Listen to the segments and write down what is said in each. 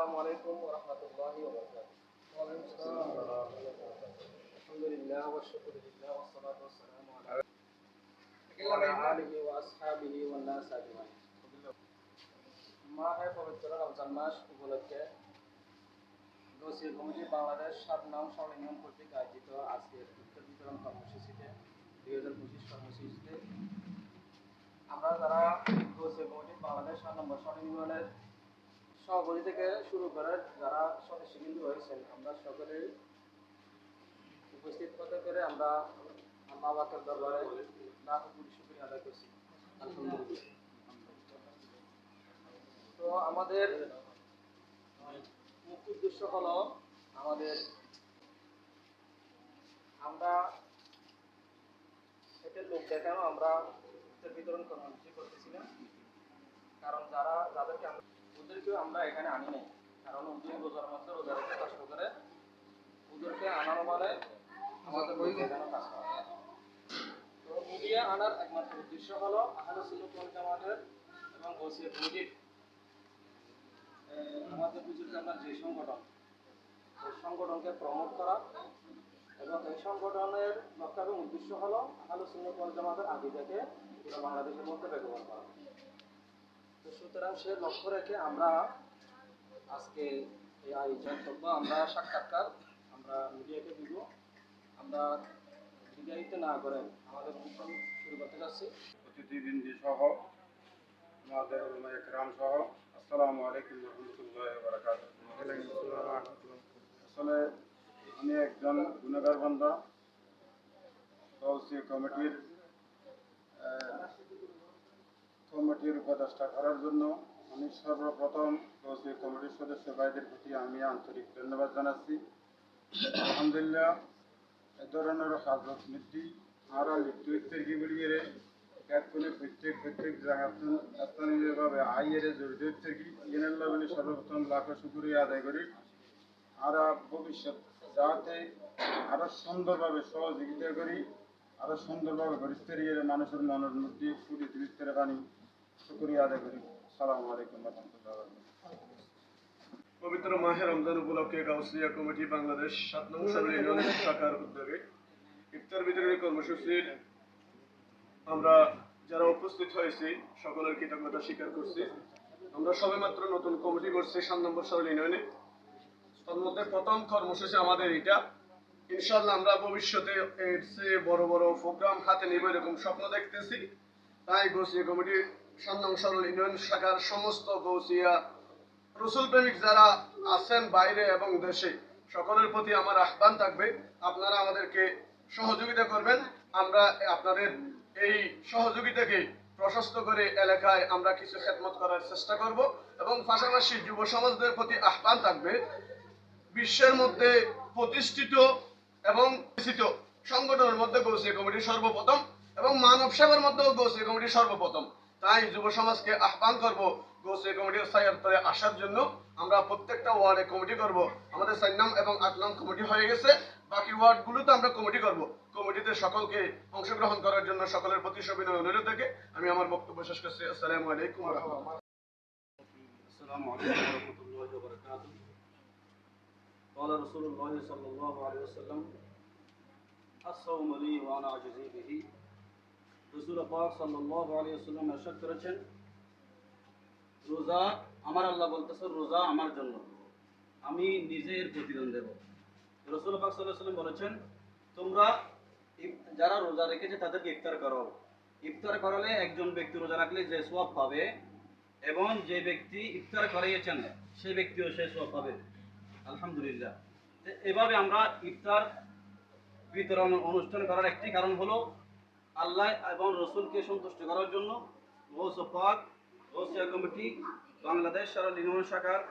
السلام عليكم ورحمة الله وبركاته وعليكم السلام الحمد لله والشكر لله والصلاة والسلام على وعلى آله وأصحابه والناس أجمعين মাহে পবিত্র রমজান মাস উপলক্ষে দোষী কমিটি বাংলাদেশ সাত নাম সরঞ্জাম কর্তৃক আয়োজিত আজকের উত্তর বিতরণ কর্মসূচিতে দুই হাজার পঁচিশ কর্মসূচিতে আমরা যারা দোষী কমিটি বাংলাদেশ সাত নম্বর সরঞ্জামের সভাপতি থেকে শুরু করে যারা সদস্যবৃন্দ হয়েছেন, আমরা সকলেই উপস্থিত হতে পেরে আমরা আল্লাহ পাকের দরবারে লাখ কোটি শুকরিয়া আদায় করছি। তো আমাদের মুখ্য উদ্দেশ্য হলো আমাদের আমরা এটা লোক দেখানো, আমরা বিতরণ কর্মসূচি না। কারণ যারা, যাদেরকে আমরা ওদেরকেও আমরা এখানে আনি নাই। কারণ ওদের রোজার মধ্যে রোজা রেখে কষ্ট করে। ওদেরকে আনানো মানে আমাদের দেখানো কাজ করা তো মিডিয়া আনার একমাত্র উদ্দেশ্য হলো আহলে সুন্নাত ওয়াল জামাতের এবং ওসিয়া আহ, আমাদের বুঝতে আমরা যে সংগঠন এই সংগঠনকে প্রমোট করা এবং এই সংগঠনের লক্ষ্য এবং উদ্দেশ্য হলো আহলে সুন্নাত ওয়াল জামাতের আকিদাকে বাংলাদেশের মধ্যে ব্যবহার করা। সুতরাং সে লক্ষ্য রেখে আমরা আজকে এই আয়োজন করব। আমরা সাক্ষাৎকার আমরা মিডিয়াকে দিব। আমরা বিদায়িত না করে আমাদের অনুষ্ঠান শুরু করতে যাচ্ছি। অতিথিবৃন্দি সহ আমাদের একরাম সহ, আসসালামু আলাইকুম রহমতুল্লাহ আসলে আমি একজন গুণাগার বান্ধা কমিটির কমিটির উপদেষ্টা করার জন্য আমি সর্বপ্রথম তহসি কমিটির সদস্য ভাইদের প্রতি আমি আন্তরিক ধন্যবাদ জানাচ্ছি। আলহামদুলিল্লাহ, এ ধরনের হাজত নীতি আরা লিপ্ত ইত্যাদি বলিয়ে এক কোনে প্রত্যেক প্রত্যেক জায়গাতে স্থানীয়ভাবে আইয়ের জড়িত ইত্যাদি ইনাল্লাহ বলে সর্বপ্রথম লাখ শুকুরিয়া আদায় করি। আর ভবিষ্যৎ যাতে আরও সুন্দরভাবে সহযোগিতা করি, আরও সুন্দরভাবে গরিষ্ঠের মানুষের মনের মধ্যে ফুটি তুলিতে পানি শুকুরিয়া আদায় করি। আলাইকুম পবিত্র মাহে রমজান উপলক্ষে গাউসিয়া কমিটি বাংলাদেশ সাত শাখার উদ্যোগে ইফতার কর্মসূচির আমরা যারা উপস্থিত হয়েছি, সকলের কৃতজ্ঞতা স্বীকার করছি। আমরা সবেমাত্র নতুন কমিটি করছি সাত নম্বর সরল ইউনিয়নে। তার মধ্যে প্রথম কর্মসূচি আমাদের এটা। ইনশাল্লাহ আমরা ভবিষ্যতে এর চেয়ে বড় বড় প্রোগ্রাম হাতে নিব এরকম স্বপ্ন দেখতেছি। তাই গৌসিয়া কমিটির সাত সরল ইউনিয়ন শাখার সমস্ত গৌসিয়া রসুল প্রেমিক যারা আছেন বাইরে এবং দেশে, সকলের প্রতি আমার আহ্বান থাকবে। আপনারা আমাদেরকে সহযোগিতা করবেন। আমরা আপনাদের এই সহযোগিতাকে প্রশস্ত করে এলাকায় আমরা কিছু খেদমত করার চেষ্টা করব এবং পাশাপাশি যুব সমাজদের প্রতি আহ্বান থাকবে। বিশ্বের মধ্যে প্রতিষ্ঠিত এবং সংগঠনের মধ্যে গৌসিয়া কমিটি সর্বপ্রথম এবং মানব সেবার মধ্যেও গৌসিয়া কমিটি সর্বপ্রথম। তাই যুব সমাজকে আহ্বান করব গৌসিয়া কমিটির সায়াত্তরে আসার জন্য আমরা প্রত্যেকটা ওয়ার্ডে কমিটি করব আমাদের চার নাম এবং আট নাম কমিটি হয়ে গেছে বাকি ওয়ার্ডগুলোতে আমরা কমিটি করব কমিটিতে সকলকে অংশগ্রহণ করার জন্য সকলের প্রতি সবিনয় অনুরোধ থেকে আমি আমার বক্তব্য শেষ করছি আসসালামু আলাইকুম ওয়া রাহমাতুল্লাহ السلام عليكم ورحمة الله وبركاته قال رسول الله صلى الله عليه وسلم الصوم لي وأنا أجزي به রসুল পাক সাল্লাম আশাদ করেছেন, রোজা আমার আল্লাহ বলতেছে, রোজা আমার জন্য। আমি নিজে এর প্রতিদান দেব। রসুল পাক সাল্লাম বলেছেন, তোমরা যারা রোজা রেখেছে তাদেরকে ইফতার করো ইফতার করালে একজন ব্যক্তি রোজা রাখলে যে সব পাবে এবং যে ব্যক্তি ইফতার করাইয়েছেন, সে ব্যক্তিও সে সব পাবে। আলহামদুলিল্লাহ। এভাবে আমরা ইফতার বিতরণ অনুষ্ঠান করার একটি কারণ হলো আল্লাহ এবং রসুলকে সন্তুষ্ট করার জন্য গৌস পাক কমিটি বাংলাদেশ সারা নির্মাণ শাখার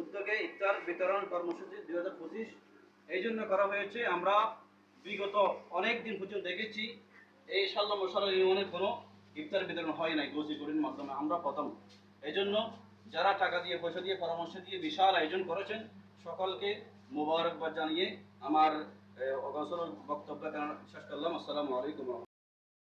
উদ্যোগে ইফতার বিতরণ কর্মসূচি দুই হাজার পঁচিশ। এই জন্য করা হয়েছে আমরা বিগত অনেক দিন পর্যন্ত দেখেছি এই সাল্লা মশালা নির্মাণের কোনো ইফতার বিতরণ হয় নাই গৌসি কমিটির মাধ্যমে আমরা প্রথম। এই জন্য যারা টাকা দিয়ে পয়সা দিয়ে পরামর্শ দিয়ে বিশাল আয়োজন করেছেন সকলকে মোবারকবাদ জানিয়ে আমার আহ, অগসর বক্তব্য শেষ করলাম। আসসালামু আলাইকুম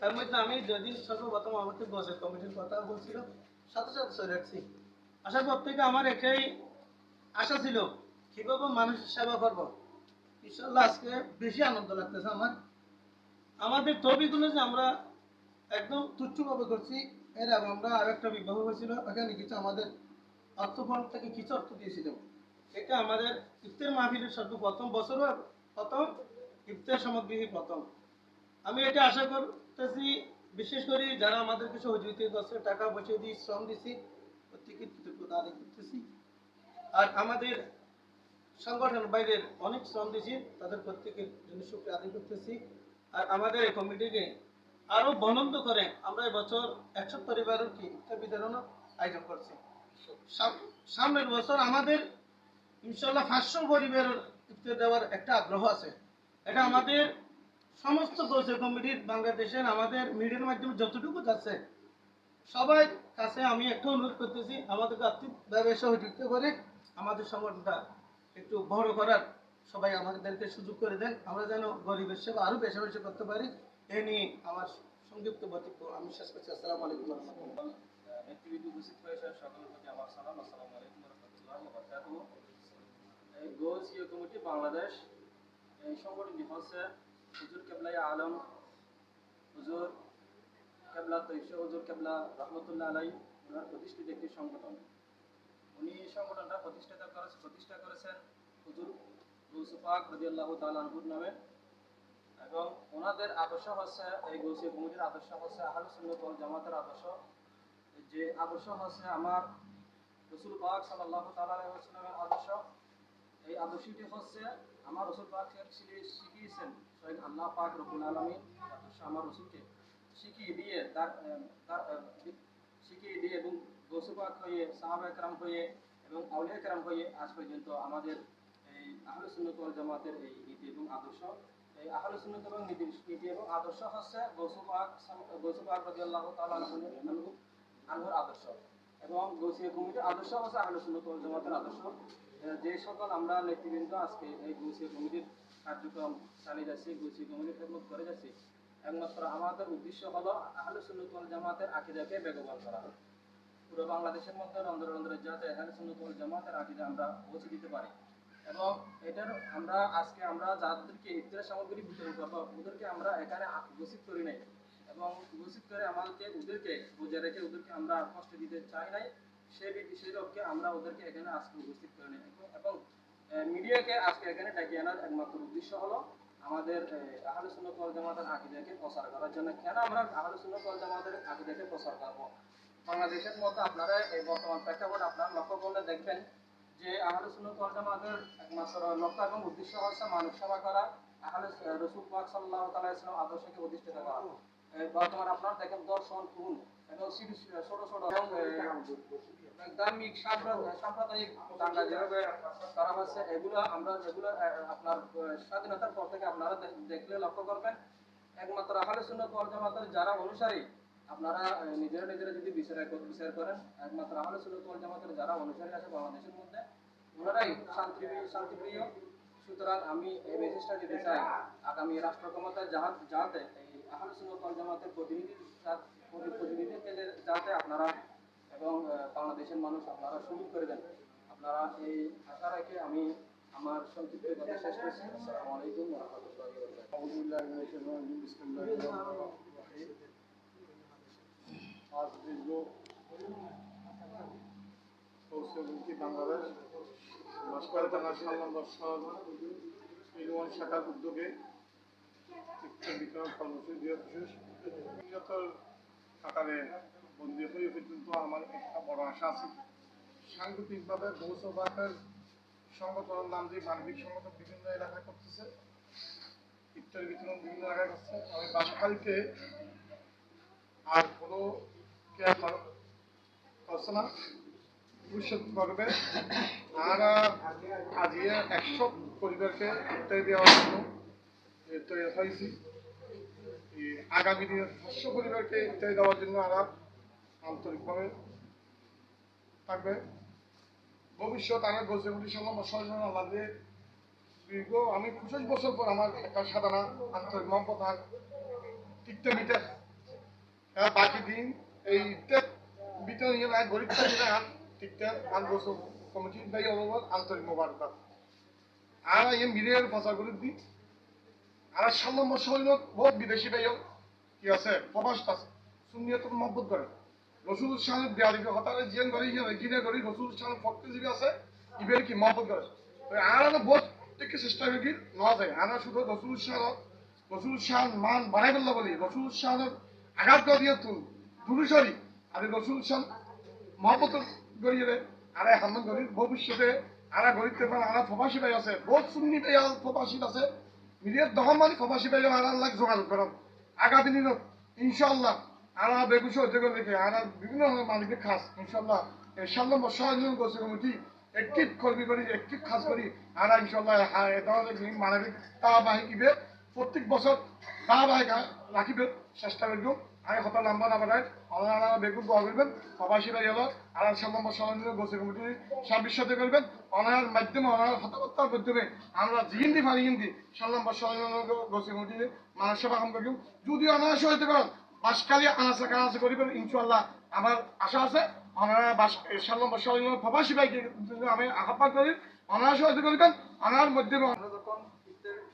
তার মধ্যে আমি যেদিন সর্বপ্রথম আমাকে বসে কমিটির কথা বলছিল, সাথে সাথে সরে রাখছি আসার পর থেকে আমার এটাই আশা ছিল, কীভাবে মানুষের সেবা করব? ইনশাল্লাহ আজকে বেশি আনন্দ লাগতেছে আমার। আমাদের তবিগুলো যে আমরা একদম তুচ্ছভাবে করছি। এর আগে আমরা আর একটা বিবাহ হয়েছিল, এখানে কিছু আমাদের অর্থ থেকে কিছু অর্থ দিয়েছিলাম। এটা আমাদের ইফতার মাহফিলের সর্বপ্রথম বছরও প্রথম, ইফতার সামগ্রী প্রথম। আমি এটা আশা বিশেষ করে যারা আমাদেরকে সহযোগিতা করছে টাকা পয়সা দিয়ে শ্রম দিছি, প্রত্যেকে কৃতজ্ঞতা আদায় করতেছি। আর আমাদের সংগঠন বাইরের অনেক শ্রম দিছি, তাদের প্রত্যেকের জন্য শুক্রিয়া আদায় করতেছি। আর আমাদের এই কমিটিকে আরও বনন্দ করে আমরা এবছর একশো পরিবারের কি বিতরণ আয়োজন করছি। সামনের বছর আমাদের ইনশাল্লাহ পাঁচশো পরিবারের দেওয়ার একটা আগ্রহ আছে। এটা আমাদের সমস্ত গোসে কমিটির বাংলাদেশের আমাদের মিডিয়ার মাধ্যমে যতটুকু যাচ্ছে সবাই কাছে আমি একটা অনুরোধ করতেছি, আমাদেরকে আর্থিকভাবে সহযোগিতা করে আমাদের সংগঠনটা একটু বড় করার সবাই আমাদেরকে সুযোগ করে দেন। আমরা যেন গরিবের সেবা আরও বেশি বেশি করতে পারি, এ নিয়ে আমার সংযুক্ত বক্তব্য। আমি শেষ করছি। আসসালামু আলাইকুম কমিটি বাংলাদেশ, এই সংগঠনটি হচ্ছে হুজুর কেবলাই আলম হুজুর কেবলা তৈফ হুজুর কেবলা রহমতুল্লাহ আলাই ওনার প্রতিষ্ঠিত একটি সংগঠন উনি এই সংগঠনটা প্রতিষ্ঠাতা করে প্রতিষ্ঠা করেছেন হুজুর গৌসুফাক রদিয়াল্লাহ তালানহুর নামে এবং ওনাদের আদর্শ হচ্ছে এই গৌসিয়া কমিটির আদর্শ হচ্ছে আহলুস সুন্নাত জামাতের আদর্শ যে আদর্শ হচ্ছে আমার রসুল পাক তাআলা আলাইহি আদর্শ এই আদর্শটি হচ্ছে আমার রসুল পাক শিখিয়েছেন স্বয়ং আল্লাহ পাক রব্বুল আলামিন আমার রসুলকে শিখিয়ে দিয়ে তার শিখিয়ে দিয়ে এবং গৌসু পাক হয়ে, সাহাবা একরাম হয়ে এবং আউলিয়া একরাম হয়ে আজ পর্যন্ত আমাদের এই আহলে সুন্নাত জামাতের এই নীতি এবং আদর্শ, এই আহলে সুন্নাত এবং নীতি নীতি এবং আদর্শ হচ্ছে গৌসু পাক সাম- গৌসু পাক রাদিয়াল্লাহু তাআলা আনহু আনহুর আদর্শ এবং গৌসিয়া কমিটির আদর্শ হচ্ছে আহলে সুন্নাত জামাতের আদর্শ। যে সকল আমরা নেতৃবৃন্দ আজকে এই গৌসিয়া কমিটির কার্যক্রম চালিয়ে যাচ্ছি গৌসিয়া কমিটির খেদমত করে যাচ্ছি। একমাত্র আমাদের উদ্দেশ্য হলো আহলে সুন্নাত ওয়াল জামাতের আকিদাকে বেগবান করা। পুরো বাংলাদেশের মধ্যে রন্ধ্রে রন্ধ্রে যাতে আহলে সুন্নাত ওয়াল জামাতের আকিদা আমরা পৌঁছে দিতে পারি। এবং এটার আমরা আজকে আমরা যাদেরকে ইফতারের সামগ্রী বিতরণ করব, ওদেরকে আমরা এখানে ঘোষিত করি নাই। এবং ঘোষিত করে আমাদেরকে, ওদেরকে বুঝে রেখে ওদেরকে আমরা কষ্ট দিতে চাই নাই। সেই সেই লক্ষ্যে আমরা ওদেরকে এখানে আজকে উপস্থিত করে নিই। এবং মিডিয়াকে আজকে এখানে ডাকিয়ে আনার একমাত্র উদ্দেশ্য হলো আমাদের আহ, আহলে সুন্নাত ওয়াল জামাতের আকিদাকে প্রচার করার জন্য। কেন আমরা আহলে সুন্নাত ওয়াল জামাতের আকিদাকে প্রচার করব? বাংলাদেশের মতো আপনারা এই বর্তমান প্রেক্ষাপট আপনারা লক্ষ্য করলে দেখবেন যে আহলে সুন্নাত ওয়াল জামাতের একমাত্র লক্ষ্য এবং উদ্দেশ্য হচ্ছে মানব সেবা করা আহলে রসুল পাক সাল্লাল্লাহু তাআলা ইসলাম আদর্শকে প্রতিষ্ঠিত করা। বর্তমান আপনারা দেখেন দর্শন খুন এবং ছোট ছোট। আপনার স্বাধীনতার পর থেকে আপনারা দেখলে লক্ষ্য করবেন, একমাত্র আহলে সুন্নাত ওয়াল যারা অনুসারী, আপনারা নিজেরা নিজেরা যদি বিচার বিচার করেন, একমাত্র আহলে সুন্নাত ওয়াল যারা অনুসারী আছে বাংলাদেশের মধ্যে, ওনারাই শান্তি শান্তিপ্রিয়। সুতরাং আমি এই মেসেজটা দিতে চাই, আগামী রাষ্ট্র ক্ষমতায় যাহা যাতে এই আহলে সুন্নাত ওয়াল জামাতের প্রতিনিধি যা- প্রতি- প্রতিনিধিত্বে যে- যাতে আপনারা এবং বাংলাদেশের মানুষ আপনারা সুযোগ করে দেন। আপনারা এই আশা রেখে আমি আমার সংক্ষিপ্ত কথা শেষ করছি। আসসালামু আলাইকুম রহমতুল্লাহি উদ্যোগে চিকিৎসা বিতরণ কর্মসূচি দিয়ে বিশেষ। আকারে বন্দী হয়ে পর্যন্ত আমার একটা বড় আশা আছে। সাংগঠনিকভাবে গৌসবাহের সংগঠনের নাম দিয়ে মানবিক সংগঠন বিভিন্ন এলাকায় করতেছে। ইফতার বিতরণ বিভিন্ন জায়গায় করছে। আমি বাসাখালীতে আর কোনো কেয়ার কর- করছে না। ভবিষ্যৎ করবে। আর আজকে একশো পরিবারকে ইত্যাদি দেওয়ার জন্য তৈরি হয়েছি। আগামী দিনে পাঁচশো পরিবারকে ইত্যাদি দেওয়ার জন্য আমরা আন্তরিকভাবে থাকবে। ভবিষ্যৎ আমার গোসেগুলি সঙ্গে মশাল আমাদের দীর্ঘ, আমি পঁচিশ বছর পর আমার একটা সাধারণ আন্তরিক মহব্বত আর টিকতে মিটে হ্যাঁ বাকি দিন এই বিতরণ গরিব দায়ী আন্তরিক আর এই আর নম্বর শহীদ বহুত বিদেশি ভাইও কি আছে? প্রবাস আছে সুন্নিয়ত মহব্বত করে। রসুল শাহের বিয়ারি হতারে জিয়ান করি গিনে করি রসুল পক্ষে যিনি আছে ইবের কি মহব্বত করে। আর বহুত থেকে চেষ্টা করি নয় যায়। আর শুধু রসুল শাহ রসুল শাহ মান বাড়াই বললা বলি। রসুল আঘাত করিয়ে তুল দুরুসরি আর রসুল শাহ মহব্বত করিয়ে আর হামন করি ভবিষ্যতে আর গরিব আর প্রবাসী ভাই আছে। বহুত সুন্নি ভাই প্রবাসী আছে। মিডিয়ার দহন মানে প্রবাসী ভাই আর লাখ যোগাযোগ করাম আগামী দিনত ইনশাল্লাহ আর বেগুস হতে গেলে দেখে, আর বিভিন্ন ধরনের মালিকের খাস ইনশাল্লাহ সাত নম্বর করছে কমিটি একটি কর্মী করি একটি খাস করি। আর ইনশাল্লাহ মানবিক ধারাবাহিক ইবে প্রত্যেক বছর ধারাবাহিক রাখিবে চেষ্টা করব আমি হতা নাম্বার নাম্বার আপনারা বেগুন দোয়া করবেন। প্রবাসী ভাই হলো, আর সাত নম্বর সহযোগ গোসে কমিটি সাথে করবেন। ওনার মাধ্যমে ওনার কথাবার্তার মাধ্যমে আমরা জিন্দি পারি হিন্দি সাত নম্বর সহযোগ গোসে কমিটি মানুষ সেবা কাম করব যদি অনায়াস হইতে পারেন বাসকালি আনাচে কানাচে করিবেন ইনশাল্লাহ আমার আশা আছে ওনারা বাস সাত নম্বর সহযোগ প্রবাসী ভাইকে আমি আহ্বান করি করবেন ওনার আমরা যখন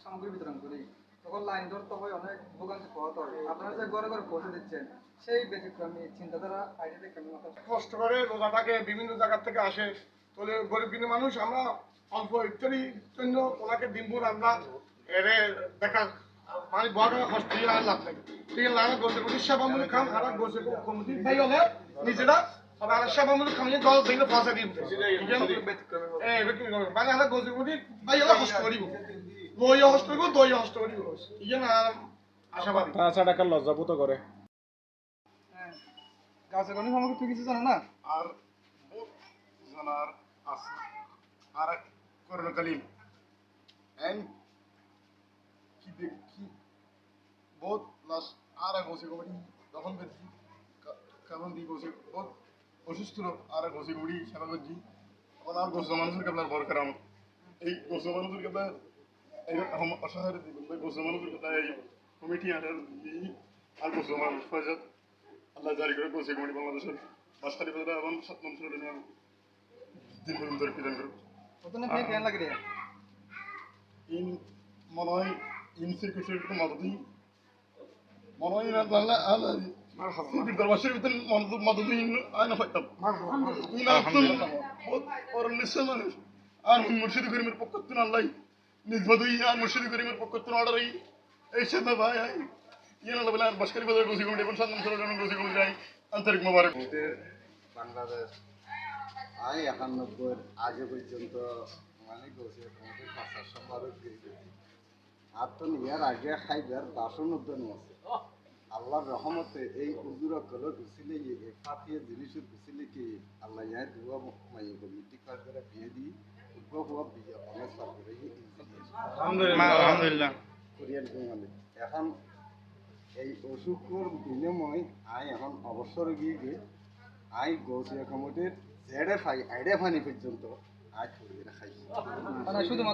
সামগ্রী বিতরণ করি তখন লাইন ধরতে হয় অনেক ভোগান্তি পোহাতে হয়। আপনারা যে ঘরে ঘরে পৌঁছে দিচ্ছেন সেই ব্যতিক্রমী চিন্তাধারা কেমন কষ্ট করে রোজাটাকে বিভিন্ন জায়গা থেকে আসে। তাহলে গরিব বিভিন্ন মানুষ আমরা অল্প ইত্যাদি জন্য ওনাকে দিনপুর আমরা এরে দেখা মানে বড় কষ্ট দিয়ে আর লাভ নেই। ঠিক আছে আমরা গোসে কমিটির সেবামূলক খাম আর গোসে কমিটির ভাই হলে নিজেরা তবে আমরা সেবামূলক খাম দল থেকে পয়সা দিন ব্যতিক্রমী হবে। এই ব্যক্তি মানে আমরা গোসে কমিটির ভাই হলে কষ্ট করিব লইয়া কষ্ট করিব দইয়া কষ্ট করিব ইয়ে না আশাবাদী। তাছাড়া টাকা লজ্জাবোধ করে হ্যাঁ। গাছে গণি সম্পর্কে তুই কিছু জানো না? আর জানার আছে। আর করোনাকালীন এন কি দেখি বহুত লাশ আর এক বসে কমিটি তখন দেখছি কারণ দি বসে বহুত অসুস্থ লোক আর বসে কমিটি সেবা করছি তখন আর গোসা মানুষের কাপড় বরকার আমার এই গোসা মানুষের কাপড় এই অসহায় গোসা মানুষের কথা এই কমিটি আর আর গোসা মানুষ ফয়জাত আল্লাহ জারি করে গোসে কমিটি বাংলাদেশের মাসখালি বাজারে এবং সাত আমি দিন পর্যন্ত রিপ্রেজেন্ট করব ইন মনে হয় ইন সিকিউরিটির একটু মদত দিই না জানলে আল্লাহ সিকিউরিটি দরবাসের ভিতরে মদত মদত দিই আয় না পাইতাম ইন আত্ম ওর নিশ্চয় মানুষ। আর মুর্শিদ করিমের পক্ষ থেকে আল্লাহ নিজবদ আর মুর্শিদ করিমের পক্ষ থেকে অর্ডার এই এই সাথে ভাই আই না বলে আর বাসকারি বাজার গোসি কমিটি এবং সাত নম্বর গোসি কমিটি যাই আন্তরিক মোবারক। বাংলাদেশ আই একানব্বই আগে পর্যন্ত মানে কমিটির সম্পাদক আর তো ইয়ার আগে খাইবার বাসন উদ্যান আছে। আল্লাহর রহমতে এই উজুরকগুলো গুছিলে এ ফাটিয়ে জিনিসের গুছিলে কি আল্লাহ ইয়ার দুয়া মাই কমিটি কাজ করে বিয়ে দিই উদ্ভব হওয়া বিয়ে অনেক সরকারি আলহামদুলিল্লাহ। কোরিয়ান বাঙালি। এখন এই অসুখর বিনিময় আই এখন অবসর গিয়ে গিয়ে আই গৌসিয়া কমিটির জেডে ফাই আইডে ফানি পর্যন্ত আজ করিয়ে খাইছি মানে শুধুমাত্র